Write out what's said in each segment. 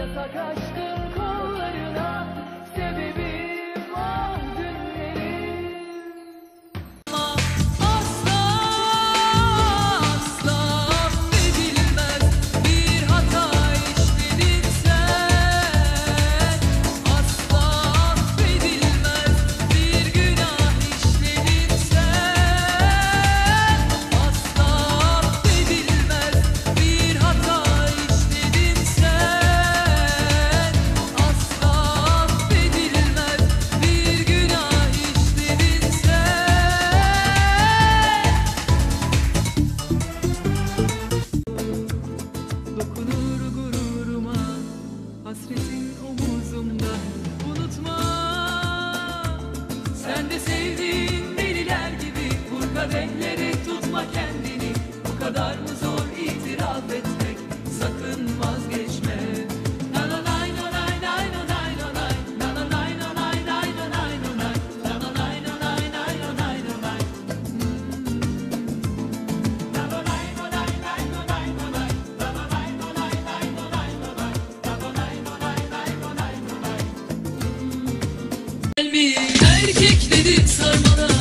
yasak aşkın kollarına sebebi mi? Erkek dedim sarmana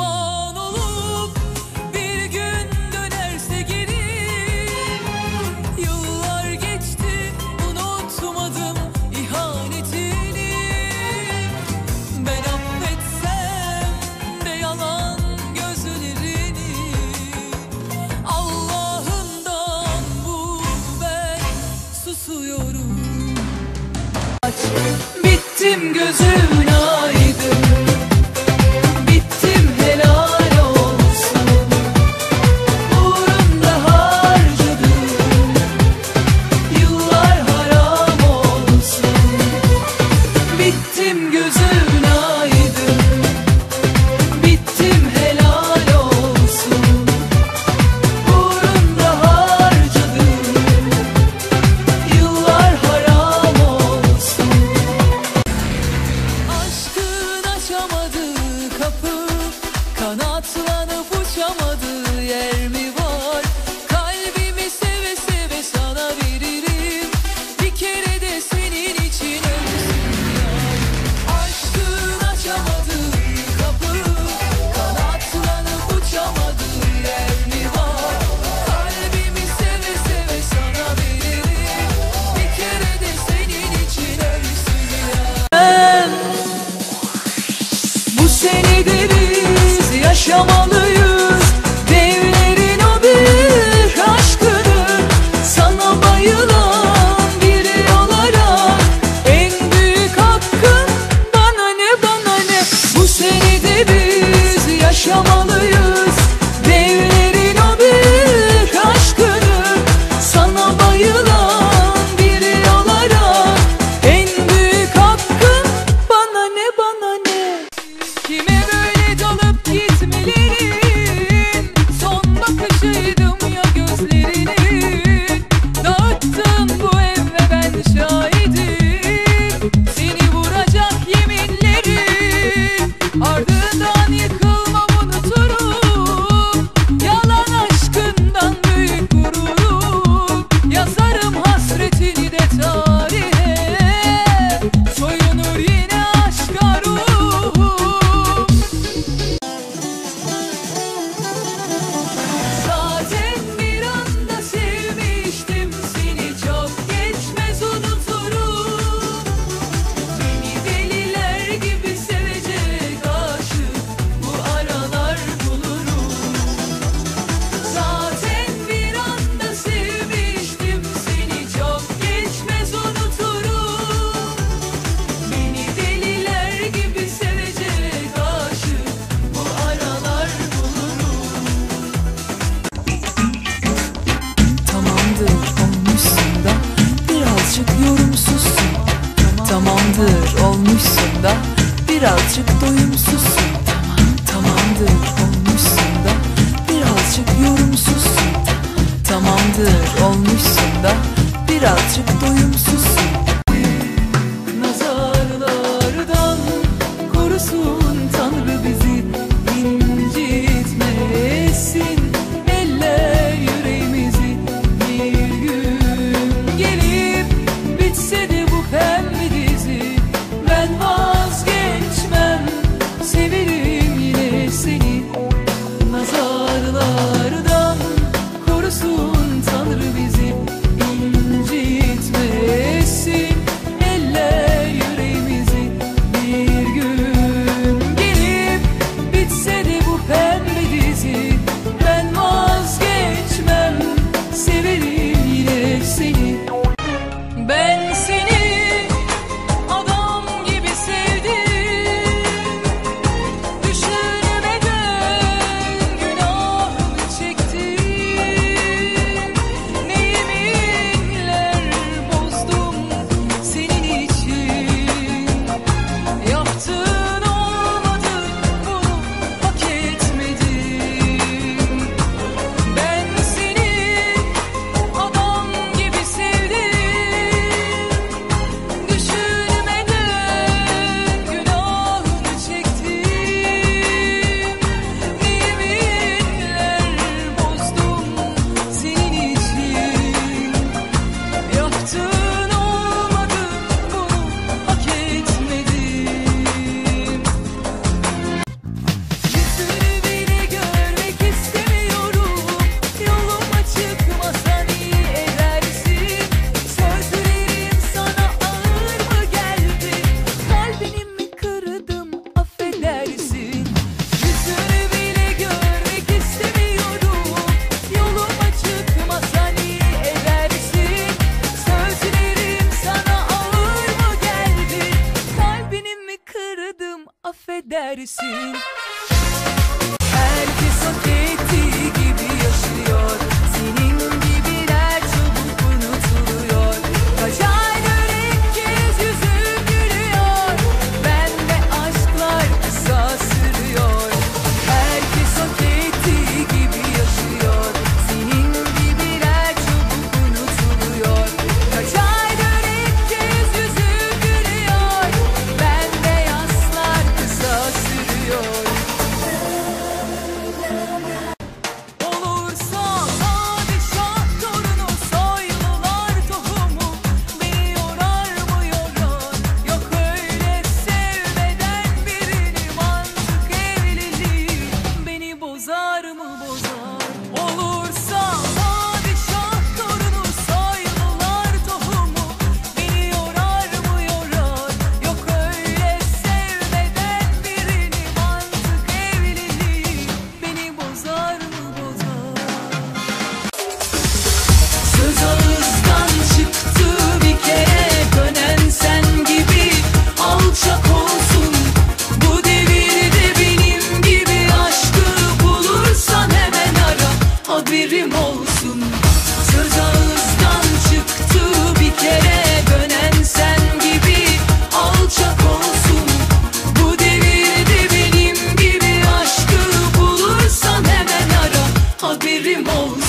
amor. 死啦都不需要 yaşamalı. Birazcık doyumsuzsun. Tamam tamamdır olmuşsun da. Birazcık yorumsuzsun. Tamamdır olmuşsun da. Birazcık doyumsuzsun. Oh.